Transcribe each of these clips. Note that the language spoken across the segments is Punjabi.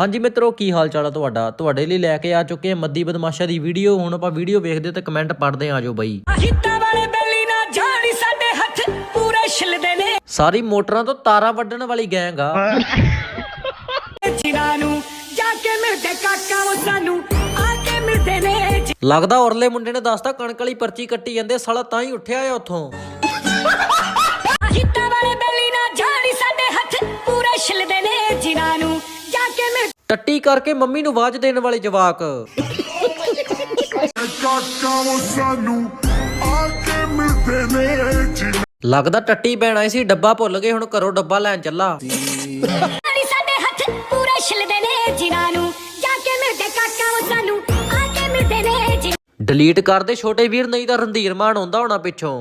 ਹਾਂਜੀ ਮਿੱਤਰੋ ਕੀ ਹਾਲ ਚਾਲ ਆ ਤੁਹਾਡਾ? ਤੁਹਾਡੇ ਲਈ ਲੈ ਕੇ ਆ ਚੁੱਕੇ ਹਾਂ ਮੱਦੀ ਬਦਮਾਸ਼ਾ ਦੀ ਵੀਡੀਓ। ਹੁਣ ਆਪਾਂ ਵੀਡੀਓ ਵੇਖਦੇ ਤੇ ਕਮੈਂਟ ਪੜ੍ਹਦੇ ਆ ਜਾਓ ਬਾਈ। ਹਿੱਤਾਂ ਵਾਲੇ ਬੈਲੀ ਨਾ ਜਾਣੀ ਸਾਡੇ ਹੱਥ ਪੂਰੇ ਛਿਲਦੇ ਨੇ। ਸਾਰੀ ਮੋਟਰਾਂ ਤੋਂ ਤਾਰਾਂ ਵੱਢਣ ਵਾਲੀ ਗੈਂਗ ਆ। ਜਿਨ੍ਹਾਂ ਨੂੰ ਜਾ ਕੇ ਮਿਲਦੇ ਕਾਕਾ ਉਹ ਸਾਨੂੰ ਆ ਕੇ ਮਿਲਦੇ ਨੇ। ਜੀ- ਲੱਗਦਾ ਔਰਲੇ ਮੁੰਡੇ ਨੇ ਦੱਸਤਾ ਕਣਕ ਵਾਲੀ ਪਰਚੀ ਕੱਟੀ ਜਾਂਦੇ ਸਾਲਾ ਤਾਂ ਹੀ ਉੱਠਿਆ ਆ ਉੱਥੋਂ। ਟੱਟੀ ਕਰਕੇ ਮੰਮੀ ਨੂੰ ਆਵਾਜ਼ ਦੇਣ ਵਾਲੇ ਜਵਾਕ। ਕਾਕਾ ਉਹ ਸਾਨੂੰ ਆ ਕੇ ਮਿਲਦੇ ਨੇ ਜੀ ਲੱਗਦਾ ਟੱਟੀ ਪੈਣ ਸੀ ਡੱਬਾ ਭੁੱਲ ਗਏ ਹੁਣ ਘਰੋਂ ਡੱਬਾ ਲੈਣ ਚੱਲਾ। ਜਾਣੀ ਸਾਡੇ ਹੱਥ ਪੂਰੇ ਛਿਲਦੇ ਨੇ ਜਿਨ੍ਹਾਂ ਨੂੰ। ਜਾ ਕੇ ਮਿਲਦੇ ਕਾਕਾ ਉਹ ਸਾਨੂੰ ਆ ਕੇ ਮਿਲਦੇ ਨੇ ਜੀ ਡਿਲੀਟ ਕਰਦੇ ਛੋਟੇ ਵੀਰ ਨਹੀਂ ਤਾਂ ਰੰਧੀਰ ਮਾਨ ਆਉਂਦਾ ਹੋਣਾ ਪਿੱਛੋਂ।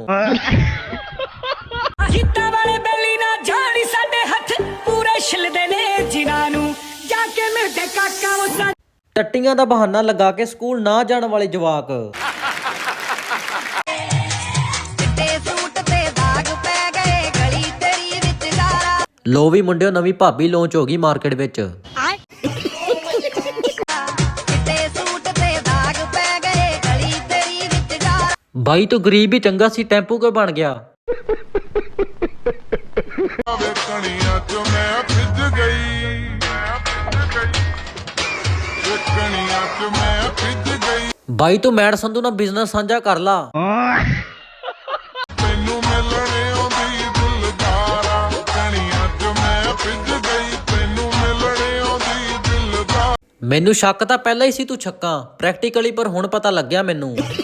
ਕਾਕਾ ਟੱਟੀਆਂ ਦਾ ਬਹਾਨਾ ਲਗਾ ਕੇ ਸਕੂਲ ਨਾ ਜਾਣ ਵਾਲੇ ਜਵਾਕ। ਚਿੱਟੇ ਸੂਟ ਤੇ ਦਾਗ ਪੈ ਗਏ ਗਲੀ ਤੇਰੀ ਵਿੱਚ ਗਾਰਾ। ਲੋ ਵੀ ਮੁੰਡਿਓ ਨਵੀਂ ਭਾਬੀ ਲਾਂਚ ਹੋ ਗਈ ਮਾਰਕੀਟ ਵਿੱਚ। ਚਿੱਟੇ ਸੂਟ ਤੇ ਦਾਗ ਪੈ ਗਏ ਗਲੀ ਤੇਰੀ ਵਿੱਚ ਗਾਰਾ। ਬਾਈ ਤੋਂ ਗਰੀਬ ਹੀ ਚੰਗਾ ਸੀ ਟੈਂਪੂ ਕਿਉਂ ਬਣ ਗਿਆ? ਚ ਮੈਂ ਗਈ। ਬਾਈ ਤੋਂ ਮੈਡ ਸੰਧੂ ਨਾਲ ਬਿਜ਼ਨਸ ਸਾਂਝਾ ਕਰ ਲਾ। ਤੈਨੂੰ ਮਿਲਣੇ ਆਉਂਦੀ ਦਿਲਦਾਰਾ ਕਣੀਆਂ ਚ ਮੈਂ ਭਿੱਜ ਗਈ। ਤੈਨੂੰ ਮਿਲਣੇ ਆਉਂਦੀ ਦਿਲਦਾਰਾ। ਮੈਨੂੰ ਸ਼ੱਕ ਤਾਂ ਪਹਿਲਾਂ ਹੀ ਸੀ ਤੂੰ ਛੱਕਾਂ। ਪ੍ਰੈਕਟੀਕਲੀ ਪਰ ਹੁਣ ਪਤਾ ਲੱਗਿਆ ਮੈਨੂੰ। ਚਿੱਟੇ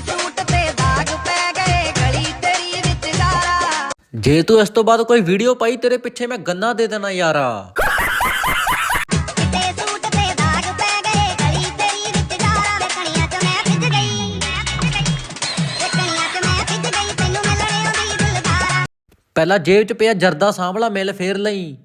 ਸੂਟ ਤੇ ਦਾਗ ਪੈ ਗਏ ਗਲੀ ਤੇਰੀ ਵਿੱਚ ਗਾਰਾ ਜੇ ਤੂੰ ਇਸ ਤੋਂ ਬਾਅਦ ਕੋਈ ਵੀਡੀਓ ਪਾਈ ਤੇਰੇ ਪਿੱਛੇ ਮੈਂ ਗੰਨਾ ਦੇ ਦੇਣਾ ਯਾਰਾ। ਪਹਿਲਾਂ ਜੇਬ 'ਚ ਪਿਆ ਜਰਦਾ ਸਾਂਭਲਾ ਮਿਲ ਫੇਰ ਲਈ।